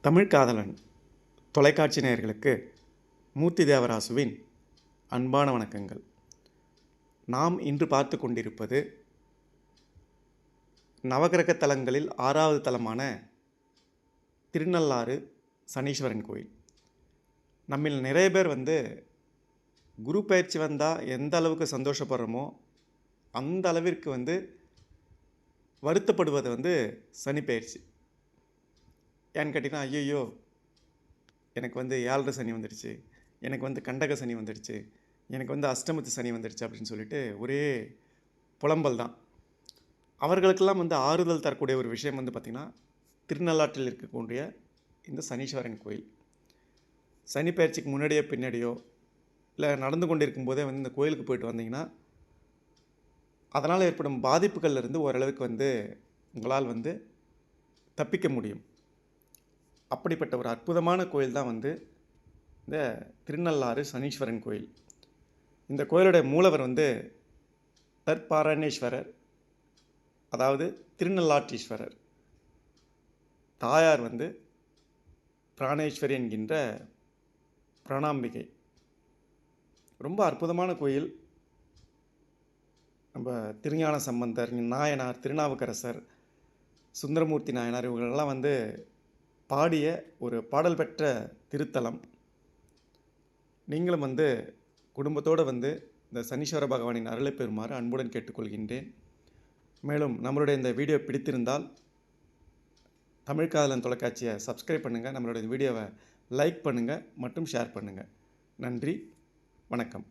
தமிழ் காதலன் தொலைக்காட்சி நேயர்களுக்கு மூர்த்தி தேவராசுவின் அன்பான வணக்கங்கள். நாம் இன்று பார்த்து கொண்டிருப்பது நவகிரக தலங்களில் ஆறாவது தலமான திருநள்ளாறு சனீஸ்வரன் கோயில். நம்மில் நிறைய பேர் வந்து குரு பயிற்சி வந்தால் எந்த அளவுக்கு சந்தோஷப்படுறோமோ அந்த அளவிற்கு வந்து வருத்தப்படுவது வந்து சனி பயிற்சி. ஏன்னு கேட்டிங்கன்னா ஐயையோ எனக்கு வந்து ஏழரை சனி வந்துடுச்சு எனக்கு வந்து கண்டக சனி வந்துடுச்சு எனக்கு வந்து அஷ்டமத்து சனி வந்துடுச்சு அப்படின்னு சொல்லிட்டு ஒரே புலம்பல் தான். அவர்களுக்கெல்லாம் வந்து ஆறுதல் தரக்கூடிய ஒரு விஷயம் வந்து பார்த்திங்கன்னா திருநள்ளாற்றில் இருக்கக்கூடிய இந்த சனீஸ்வரன் கோயில். சனி பயிற்சிக்கு முன்னாடியோ பின்னாடியோ இல்லை நடந்து கொண்டிருக்கும் போதே வந்து இந்த கோயிலுக்கு போயிட்டு வந்தீங்கன்னா அதனால் ஏற்படும் பாதிப்புகள்லேருந்து ஓரளவுக்கு வந்து உங்களால் வந்து தப்பிக்க முடியும். அப்படிப்பட்ட ஒரு அற்புதமான கோயில் தான் வந்து இந்த திருநள்ளாறு சனீஸ்வரன் கோயில். இந்த கோயிலுடைய மூலவர் வந்து தற்பாரணேஸ்வரர் அதாவது திருநள்ளாற்றீஸ்வரர். தாயார் வந்து பிராணேஸ்வரி என்கின்ற பிரணாம்பிகை. ரொம்ப அற்புதமான கோயில். நம்ம திருஞான சம்பந்தர் நாயனார் திருநாவுக்கரசர் சுந்தரமூர்த்தி நாயனார் இவங்களெல்லாம் வந்து பாடிய ஒரு பாடல் பெற்ற திருத்தலம். நீங்களும் வந்து குடும்பத்தோடு வந்து இந்த சனீஸ்வர பகவானின் அருளை பெறுமாறு அன்புடன் கேட்டுக்கொள்கின்றேன். மேலும் நம்மளுடைய இந்த வீடியோ பிடித்திருந்தால் தமிழ் காதலன் தொலைக்காட்சியை சப்ஸ்கிரைப் பண்ணுங்கள் நம்மளுடைய வீடியோவை லைக் பண்ணுங்கள் மற்றும் ஷேர் பண்ணுங்கள் நன்றி வணக்கம்.